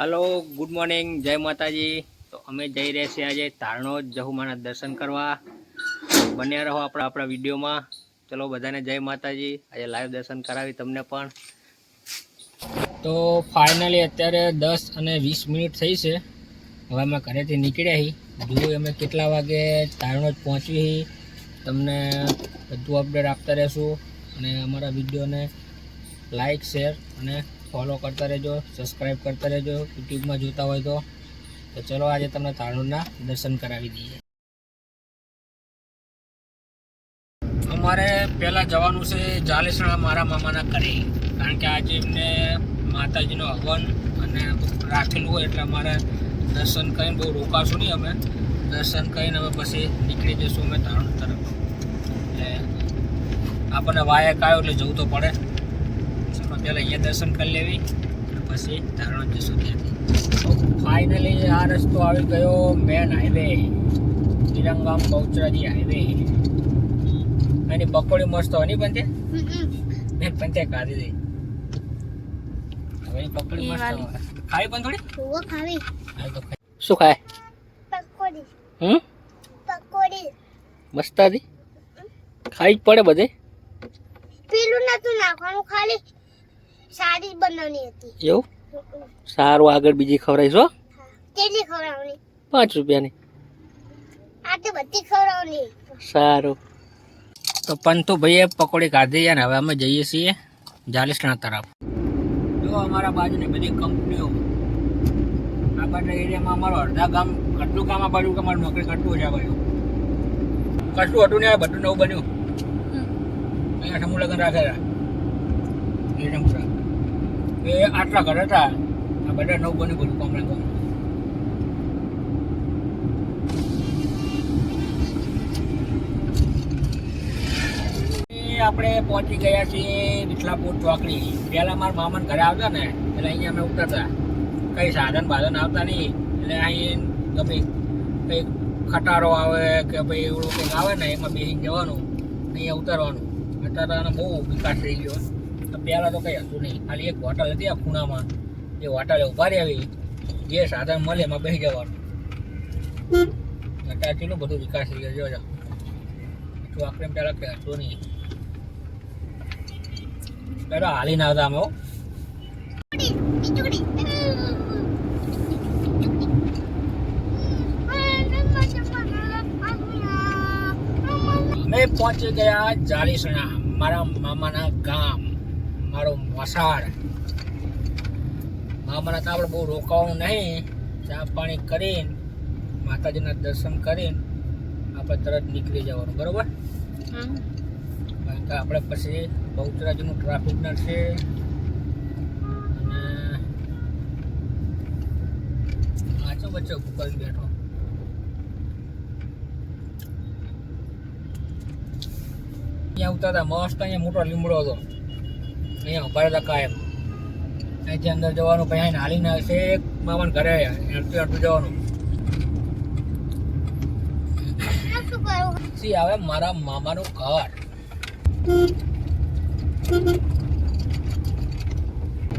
Hello good morning જય માતાજી. તો અમે જઈ રહ્યા છીએ આજે તારણોજ જહુમાના દર્શન કરવા. બન્યા રહો આપણા આપણા વિડીયોમાં. ચલો બધાને જય માતાજી. આજે લાઈવ દર્શન કરાવી તમને પણ. તો ફાઇનલી અત્યારે દસ અને વીસ મિનિટ થઈ છે. હવે અમે ઘરેથી નીકળ્યા હી. જુઓ અમે કેટલા વાગે તારણોજ પહોંચવી હી. તમને બધું અપડેટ આપતા રહેશું. અને અમારા વિડીયોને લાઈક શેર અને ફોલો કરતા રહેજો સબસ્ક્રાઈબ કરતા રહેજો, યુટ્યુબમાં જોતા હોય તો. તો ચલો આજે તમને તારણોદના દર્શન કરાવી દઈએ. અમારે પહેલાં જવાનું છે જાલેસણા મારા મામાના ઘરે, કારણ કે આજે એમને માતાજીનો હવન અને રાખેલું હોય એટલે અમારે દર્શન કરીને બહુ રોકાશું નહીં અમે. દર્શન કરીને અમે પછી નીકળી જઈશું અમે તારણ તરફ. એટલે આપણને વાયક આવ્યો એટલે જવું તો પડે. પહેલાં અહીંયા દર્શન કરી લેવી અને પછી ધારણ જશું ત્યાંથી ફાઇનલી આ રસ્તો આવી ગયો main highway Viramgam Bahucharaji highway એની પકોડી મસ્ત હોય નહીં બનતે મેં પંતે કાઢી દઈ. હવે પકોડી મસ્ત ખાવી પણ થોડી ખાવી. શું ખાય? પકોડી. હમ? પકોડી. મસ્ત હતી ખાઈ જ પડે બધે. પેલું નતું નાખવાનું ખાલી સારી બનાવની હતી. એવું? સારું આગળ બીજી ખવડાવીશ કેટલી ખવડાવવાની? પાંચ રૂપિયાની. આ તો બધી ખવડાવવાની. સારું. તો પંતુ ભાઈએ પકોડી કાઢી છે ને હવે અમે જઈએ છીએ જાલિસણા તરફ. જો અમારા બાજુની બધી કંપનીઓ. આ બાજુ એરિયામાં અમારું અડધા ગામ કેટલું કામ આ બાજુ અમારું નોકરી કેટલું છે આ બાજુ? કશું હતું ને બધું નવું બન્યું? અહીંયા સમૂહ લગ્ન રાખેલા. એ સમૂહ એ આટલા ઘર હતા. આ બધા નવ બને બધું કોમળા કોમ આપણે પહોંચી ગયા છીએ વિઠલાપુર ચોકડી. પહેલાં મારા મામાન ઘરે આવતા ને, એટલે અહીંયા અમે ઉતરતા કંઈ સાધન બાધન આવતા નહીં. એટલે અહીં ગમે કંઈ ખટારો આવે કે ભાઈ એવું કંઈક આવે ને, એમાં બેસીને જવાનું અહીંયા ઉતરવાનું. અત્યારે બહુ વિકાસ થઈ ગયો. પહેલાં તો કંઈ હતું નહીં. ખાલી એક હોટલ હતી આ ખૂણામાં. એ હોટલે ઊભા રહી આવી જે સાધન મળે એમાં બેસી જવાનું. અત્યારે કેટલું બધું વિકાસ થઈ ગયો જો એટલું આપણે પહેલાં કંઈ હતું નહીં. હાલી હાલીને આવતા અમે. અમે પહોંચી ગયા જાલીસણા મારા મામાના ગામ. મારું મસાળ. મામાના તો આપણે બહુ રોકાવાનું નહીં. ચા પાણી કરીને માતાજીના દર્શન કરીને આપણે તરત નીકળી જવાનું બરોબર? કારણ કે આપણે પછી બહુચરાજીનું ટ્રાફિક નડશે અને વાંચો બચ્ચો ભૂકલ બેઠો. અહીંયા ઉતરતા મસ્ત અહીંયા મોટો લીમડો હતો. અહીંયા ઊભા રહેતા કાયમ અહીંથી અંદર જવાનું પછી અહીં હાલીને એક મામાના ઘરે હેરતું હેરતું જવાનું. સી કરું આવે મારા મામાનું ઘર.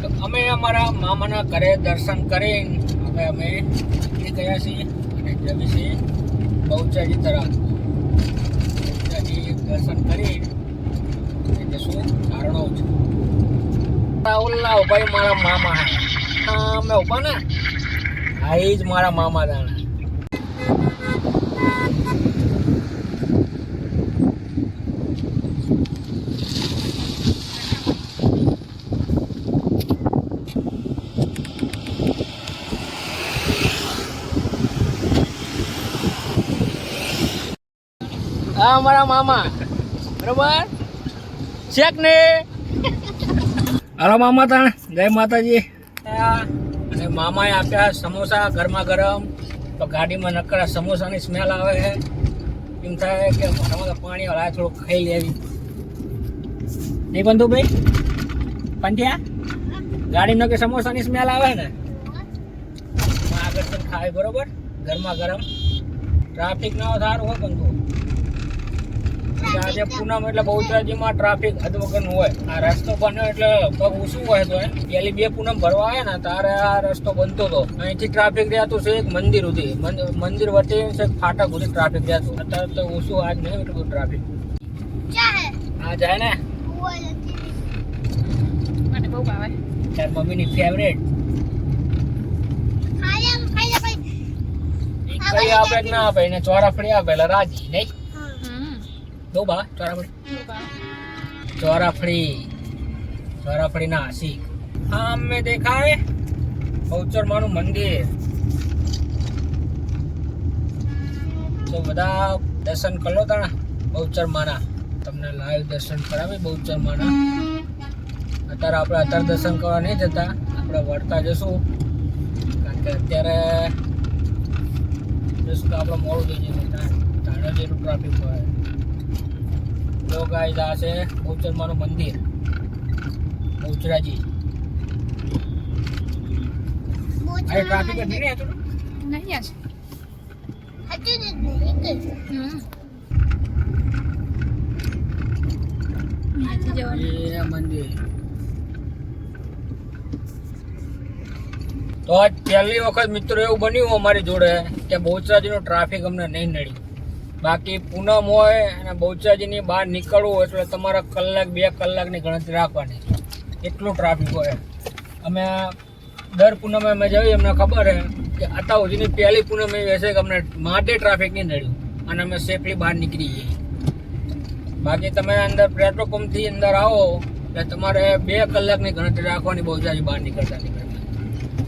તો અમે અમારા મામાના ઘરે દર્શન કરીને હવે અમે નીકળી ગયા છીએ અને જમી છીએ બહુચરાજી તરફ. દર્શન કરી જશું કારણો જ ઓલા ભાઈ મારા મામા અમે ઊભા ને? હા એ જ મારા મામા દાણા. અમારા મામા. બરોબર? ચેક ને? હાલો મામા તાણ, જય માતાજી. અને મામાએ આપ્યા સમોસા ગરમા ગરમ તો ગાડીમાં નકરા સમોસાની સ્મેલ આવે છે. એમ થાય કે મારામાં પાણી વાળા થોડું ખાઈ લેવી. નહીં બંધુ ભાઈ? પંડ્યા? ગાડીનો કે સમોસાની સ્મેલ આવે ને? આગળ ખાય બરોબર. ગરમા ગરમ ટ્રાફિક ના સારું હોય બંધુ. આજે પૂનમ એટલે બહુચરાજીમાં ટ્રાફિક અધવગન હોય. આ રસ્તો બન્યો એટલે પગ ઓછું હોય તો પેલી બે પૂનમ ભરવા આવે ને તારે આ રસ્તો બનતો હતો. અહીંથી ટ્રાફિક રહેતું છે એક મંદિર સુધી. મંદિર વચ્ચે છે ફાટક સુધી ટ્રાફિક રહેતું. અત્યારે તો ઓછું આજ નહીં એટલું ટ્રાફિક હા જાય ને? મને બહુ ભાવે. તાર મમ્મીની ફેવરેટ કઈ આપે ના આપે? એને ચોરા ફરી આપે એટલે રાજી નહીં? દો બા ચોરાફળી. ચોરાફળી. ચોરાફળી ના આશિક. હા અમે દેખાય બહુચર માનું મંદિર. તો બધા દર્શન કરો તાણા બહુચર માના તમને લાઈવ દર્શન કરાવી બહુચર માના અત્યારે આપણે અત્યારે દર્શન કરવા નહીં જતા, આપણે વળતા જશું. કારણ કે અત્યારે જશું તો આપણે મોડું થઈ જશે, તાણે જેટલું ટ્રાફિક હોય. તો છે બહુચરમાનું મંદિર. બહુચરાજી મંદિર. તો? પહેલી વખત મિત્રો એવું બન્યું અમારી જોડે કે બહુચરાજીનો ટ્રાફિક અમને નહીં નડી. બાકી પૂનમ હોય અને બહુચરાજીની બહાર નીકળવું એટલે તમારે કલાક, બે કલાકની ગણતરી રાખવાની. એટલું ટ્રાફિક હોય. અમે દર પૂનમે અમે જઈએ, અમને ખબર છે કે અત્યાર સુધીની પહેલી પૂનમ એવી હશે કે અમને માટે ટ્રાફિક નહીં નડ્યું અને અમે સેફલી બહાર નીકળી જઈએ. બાકી તમે અંદર પેટ્રોલ પંપથી અંદર આવો, એટલે તમારે બે કલાકની ગણતરી રાખવાની બહુચાજી બહાર નીકળતા નીકળતા.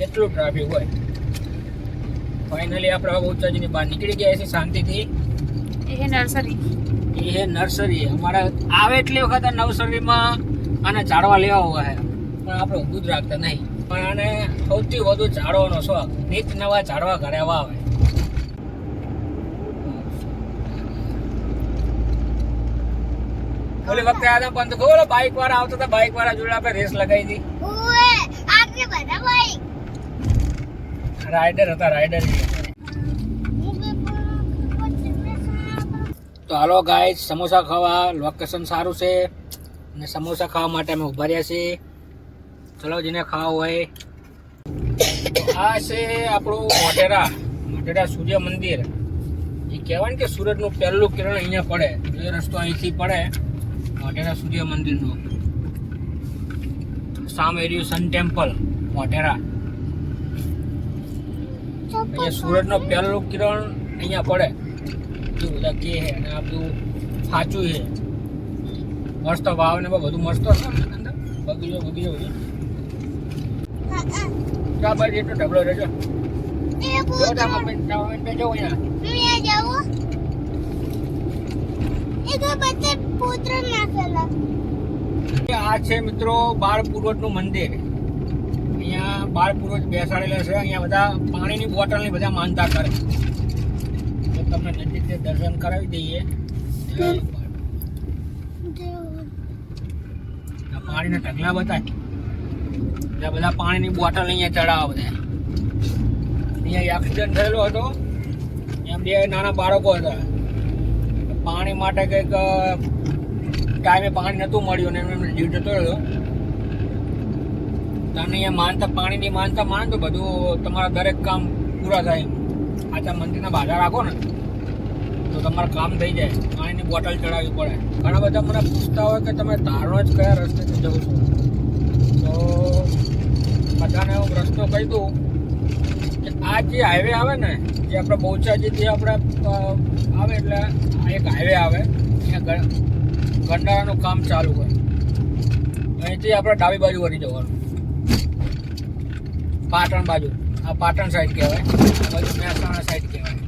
એટલું ટ્રાફિક હોય. ફાઇનલી આપણે બહુચાજીની બહાર નીકળી ગયા છીએ શાંતિથી. એ નર્સરી. એ નર્સરી. અમારે આવે એટલી વખત નર્સરીમાં આને ઝાડવા લેવા હોય છે પણ આપણે ઊભું જ રાખતા નહીં. પણ આને સૌથી વધુ ઝાડવાનો શોખ નીત નવા ઝાડવા ઘરે આવે ઓલી વખતે આદમ બંધ ગયો બાઈક વાળા આવતા હતા બાઇક વાળા જોડે આપણે રેસ લગાવી હતી. રાઈડર હતા રાઈડર તો હાલો ગાય સમોસા ખાવા લોકેશન સારું છે. અને સમોસા ખાવા માટે અમે ઊભા રહ્યા છીએ. ચલો જેને ખાવા હોય. આ છે આપણું મોટેરા મોટેરા સૂર્ય મંદિર. એ કહેવાય ને કે સુરતનું પહેલું કિરણ અહીંયા પડે. એ રસ્તો અહીંથી પડે મોટેરા સૂર્ય મંદિરનો. સામે રહ્યું સન ટેમ્પલ મોટેરા અહીંયા સુરતનો પહેલું કિરણ અહીંયા પડે. બધું બધા કે છે અને આ બધું સાચું છે. મસ્ત વાવ ને બધું મસ્ત હશે બગીજો બગીચો બગીચો બધું. ચા બાર જેટલો ઢગલો રહેજો. આ છે મિત્રો બાળનું મંદિર. અહીંયા બાળ પૂર્વજ બેસાડેલા છે. અહીંયા બધા પાણીની બોટલ બોટલની બધા માનતા કરે. તો તમને નજીકથી દર્શન કરાવી દઈએ. પાણીના ઢગલા બતાય. એટલે બધા પાણીની બોટલ અહીંયા ચડાવવા બધા. અહીંયા એક્સિડન્ટ થયેલો હતો. એમ બે નાના બાળકો હતા. પાણી માટે કંઈક ટાઈમે પાણી નહોતું મળ્યું ને એમને જીવ જતો રહ્યો. તમને અહીંયા માનતા પાણીની માનતા માનતો બધું તમારા દરેક કામ પૂરા થાય આચા મંદિરના બાધા રાખો ને. તો તમારું કામ થઈ જાય. પાણીની બોટલ ચડાવવી પડે. ઘણા બધા મને પૂછતા હોય કે તમે ધારો જ કયા રસ્તેથી જવું છો. તો બધાને હું રસ્તો કહી દઉં કે આ જે હાઈવે આવે ને, જે આપણે બહુચાજીથી આપણે આવે એટલે એક હાઈવે આવે. ત્યાં ગંડાળાનું કામ ચાલુ હોય. અહીંથી આપણે ડાબી બાજુ વળી જવાનું. પાટણ બાજુ. આ પાટણ સાઈડ કહેવાય. બાજુ મહેસાણા સાઈડ કહેવાય.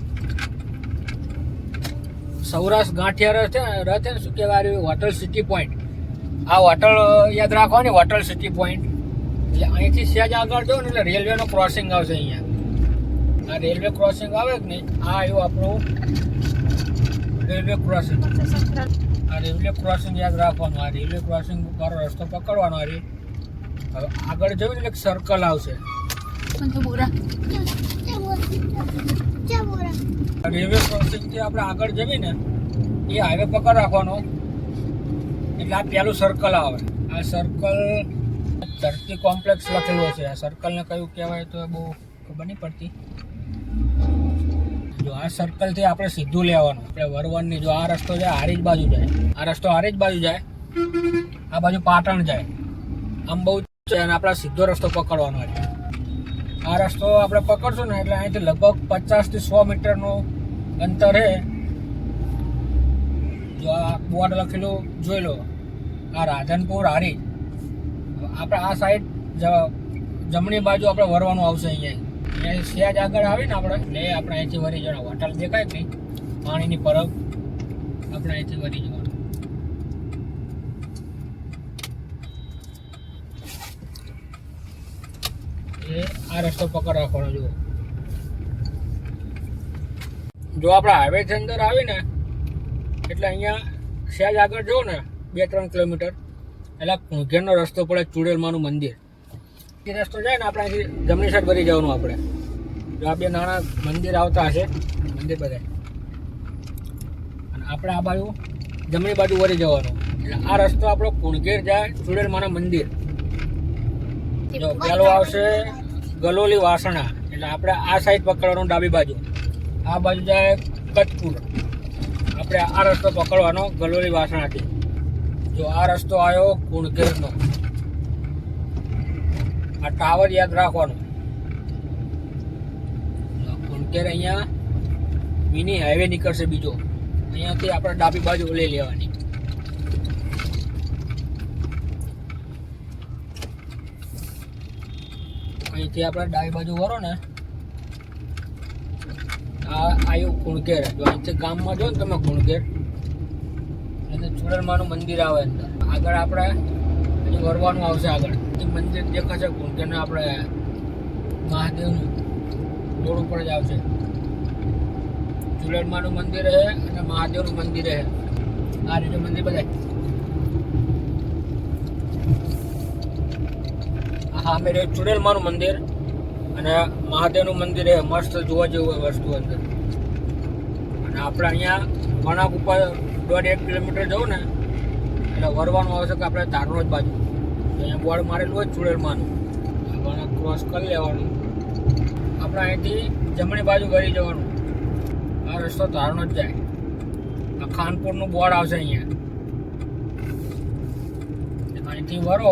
સૌરાષ્ટ્ર ગાંઠિયા રથ રથ છે ને શું કહેવાય રહ્યું હોટલ સિટી પોઈન્ટ. આ હોટલ યાદ રાખવાની હોટલ સિટી પોઈન્ટ. એટલે અહીંથી સહેજ આગળ જો ને એટલે રેલવેનો ક્રોસિંગ આવશે અહીંયા. આ રેલવે ક્રોસિંગ આવે કે નહીં? આ આવ્યું આપણું રેલવે ક્રોસિંગ આ રેલવે ક્રોસિંગ યાદ રાખવાનું આ રેલવે ક્રોસિંગ પર રસ્તો પકડવાનો રે- હવે આગળ જવું ને એટલે એક સર્કલ આવશે. ક્રોસિંગ છે બોરા રેલવે ક્રોસિંગથી આપણે આગળ જવી ને એ હાઈવે પકડ રાખવાનો. એટલે આ પહેલું સર્કલ આવે. આ સર્કલ ધરતી કોમ્પ્લેક્સ લખેલો છે. આ સર્કલને કયું કહેવાય તો બહુ ખબર નહીં પડતી. જો આ સર્કલથી આપણે સીધું લેવાનું. આપણે વરવણની જો આ રસ્તો જાય હારી જ બાજુ જાય. આ રસ્તો હારી જ બાજુ જાય, આ બાજુ પાટણ જાય. આમ બહુ છે અને આપણે સીધો રસ્તો પકડવાનો છે. આ રસ્તો આપણે પકડશું ને એટલે અહીંથી લગભગ પચાસથી સો મીટરનું અંતર જો આ બોર્ડ લખેલું જોઈ લો. આ રાધનપુર હારી. આપણે આ સાઈડ જમણી બાજુ આપણે વરવાનું આવશે અહીંયા. અહીંયા સહેજ આગળ આવીને આપણે એટલે આપણે અહીંથી વરી જવાનું. હોટલ દેખાય કંઈક પાણીની પરબ. આપણે અહીંથી વરી જવાનું. આ રસ્તો પકડ રાખવાનો જુઓ. જો આપણે હાઈવે અંદર આવી ને એટલે અહીંયા સહેજ આગળ જુઓ ને બે ત્રણ કિલોમીટર એટલે કુંઘેરનો રસ્તો પડે ચુડેલમાનું મંદિર. એ રસ્તો જાય ને આપણે અહીંથી જમણી સાઈડ ભરી જવાનું આપણે. જો આ બે નાના મંદિર આવતા હશે મંદિર બધા અને આપણે આ બાજુ જમણી બાજુ વળી જવાનું. એટલે આ રસ્તો આપણો કુણગેર જાય ચુડેલમાના મંદિર. જો પેલો આવશે ગલોલી વાસણા. એટલે આપણે આ સાઈડ પકડવાનું ડાબી બાજુ. આ બાજુ જાય કચ્છપુર આપણે આ રસ્તો પકડવાનો ગલોલી વાસણાથી. જો આ રસ્તો આવ્યો કુણગેરનો આ ટાવર યાદ રાખવાનો. કુણકેર અહીંયા મિની હાઈવે નીકળશે બીજો. અહીંયાથી આપણે ડાબી બાજુ લઈ લેવાની. અહીંથી આપણે ડાબી બાજુ વરો ને, આ આવ્યું કુણકેર જો અહીંથી ગામમાં જો ને તમે કુણકેર એટલે ચુડલમાનું મંદિર આવે અંદર. આગળ આપણે હજી વરવાનું આવશે આગળ. એ મંદિર દેખાશે કુણકેરને આપણે મહાદેવનું. રોડ ઉપર જ આવશે. ચુડલમાનું મંદિર છે અને મહાદેવનું મંદિર છે આ રીતે મંદિર બધા મેરે ચુડેલમાનું મંદિર અને મહાદેવનું મંદિર એ મસ્ત જોવા જેવું વસ્તુ અંદર. અને આપણે અહીંયા વણાક ઉપર દોઢ એક કિલોમીટર જવું ને, એટલે વરવાનું આવશે કે આપણે તારનો જ બાજુ અહીંયા બોર્ડ મારેલું હોય ચુડેલમાનું. વણાક ક્રોસ કરી લેવાનું. આપણે અહીંથી જમણી બાજુ કરી જવાનું. આ રસ્તો તારનો જ જાય. આ ખાનપુરનું બોર્ડ આવશે અહીંયા. અહીંથી વરો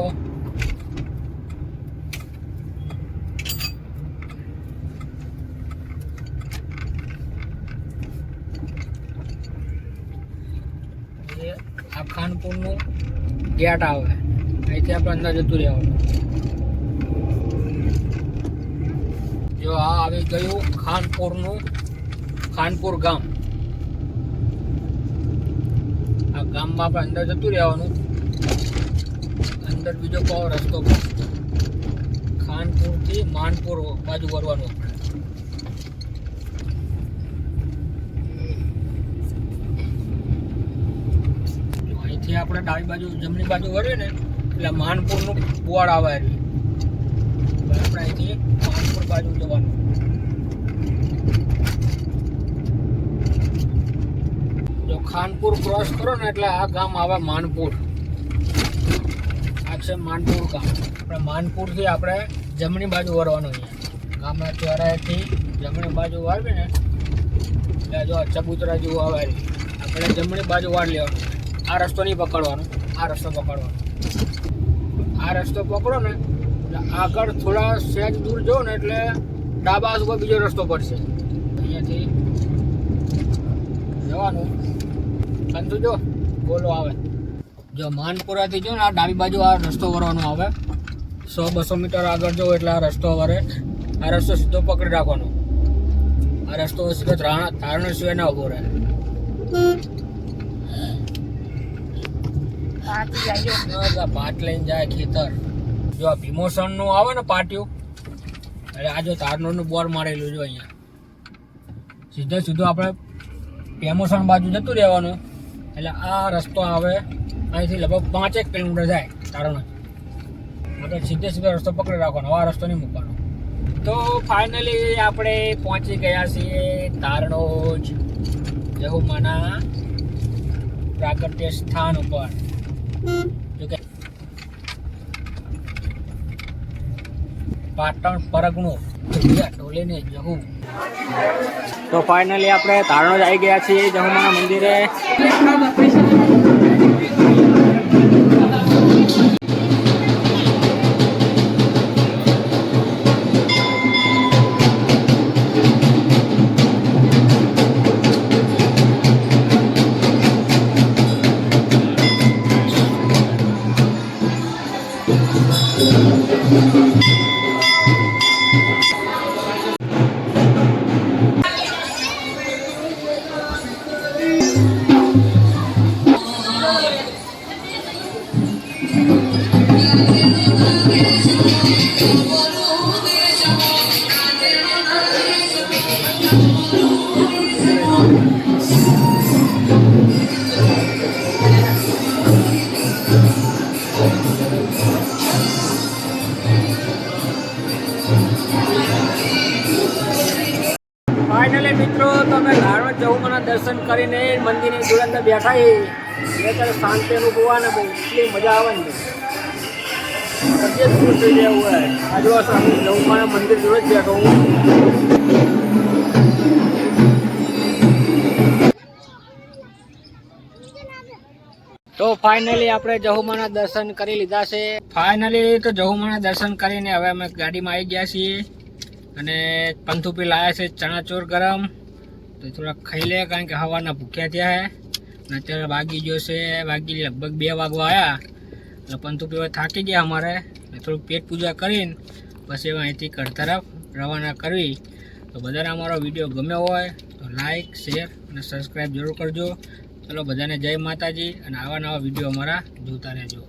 એ આ ખાનપુરનું ગેટ આવે. અહીંથી આપણે અંદર જતું રહેવાનું. જો આ આવી ગયું ખાનપુરનું ખાનપુર ગામ. આ ગામમાં આપણે અંદર જતું રહેવાનું. અંદર બીજો કયો રસ્તો ખાનપુરથી માનપુર બાજુ વળવાનું આપણે જો અહીંથી આપણે ડાબી બાજુ, જમણી બાજુ વળીએ ને, એટલે માનપુરનું પુવાડ આવે એટલે આપણે અહીંથી માનપુર બાજુ જવાનું. જો ખાનપુર ક્રોસ કરો ને એટલે આ ગામ આવે માનપુર. આ છે માનપુર ગામ. આપણે માનપુરથી આપણે જમણી બાજુ વળવાનું અહીંયા. ગામના ચોરાએથી જમણી બાજુ વાળવી ને, એટલે જો ચબૂતરા જેવું આવે. આપણે જમણી બાજુ વાળ લેવાનું. આ રસ્તો નહીં પકડવાનો. આ રસ્તો પકડવાનો. આ રસ્તો પકડો ને, એટલે આગળ થોડા સહેજ દૂર જો ને એટલે ડાબા ઉપર બીજો રસ્તો પડશે. અહીંયાથી જવાનું. સંતુ જો બોલો આવે. જો માનપુરાથી જો ને આ ડાબી બાજુ આ રસ્તો વરવાનો આવે. સો બસો મીટર આગળ જવું એટલે આ રસ્તો વરે આ રસ્તો સીધો પકડી રાખવાનો. આ રસ્તો સીધો ધારણા સિવાય ના ઊભો રહે. ભાત લઈને જાય ખેતર. જો આ ભીમોસણનું આવે ને પાટિયું, એટલે આ જો તારનો નું બોર્ડ મારેલું જો અહીંયા. સીધે સીધું આપણે ભીમોસણ બાજુ જતું રહેવાનું. એટલે આ રસ્તો આવે, અહીંથી લગભગ પાંચેક કિલોમીટર જાય તારણ આપણે સીધે સીધો રસ્તો પકડી રાખવાનો, આ રસ્તો નહીં મૂકવાનો. તો ફાઇનલી આપણે પહોંચી ગયા છીએ તારણોજ જહુમાના પ્રાકૃતિક સ્થાન ઉપર. પાટણ પરગણું ઢોલીને જહું તો ફાઇનલી આપણે તારણો જ આવી ગયા છીએ જહુમાના મંદિરે. કરીને મંદિરની જોડે અંદર બેઠા એ એટલે શાંતિ અનુભવા ને બહુ એટલી મજા આવે ને. સત્ય ખુશ થઈ જાય હોય. આજુ હું જહુમાના મંદિર જોડે જ બેઠો હું. તો ફાઇનલી આપણે જહુમાના દર્શન કરી લીધા છે. ફાઇનલી તો જહુમાના દર્શન કરીને હવે અમે ગાડીમાં આવી ગયા છીએ. અને પંથુપી લાયા છે ચણાચોર ગરમ. તો થોડા ખાઈ લે, કારણ કે હવાના ભૂખ્યા થયા છે અને અત્યારે વાગી ગયો છે, વાગી લગભગ બે વાગવા આવ્યા એટલે પંથુપી હવે થાકી ગયા અમારે. ને થોડુંક પેટ પૂજા કરીને પછી અહીંથી ઘર તરફ રવાના કરવી. તો બધાને અમારો વીડિયો ગમ્યો હોય તો લાઇક શેર અને સબસ્ક્રાઈબ જરૂર કરજો. ચલો બધાને જય માતાજી અને આવા નવા વીડિયો અમારા જોતા રહેજો.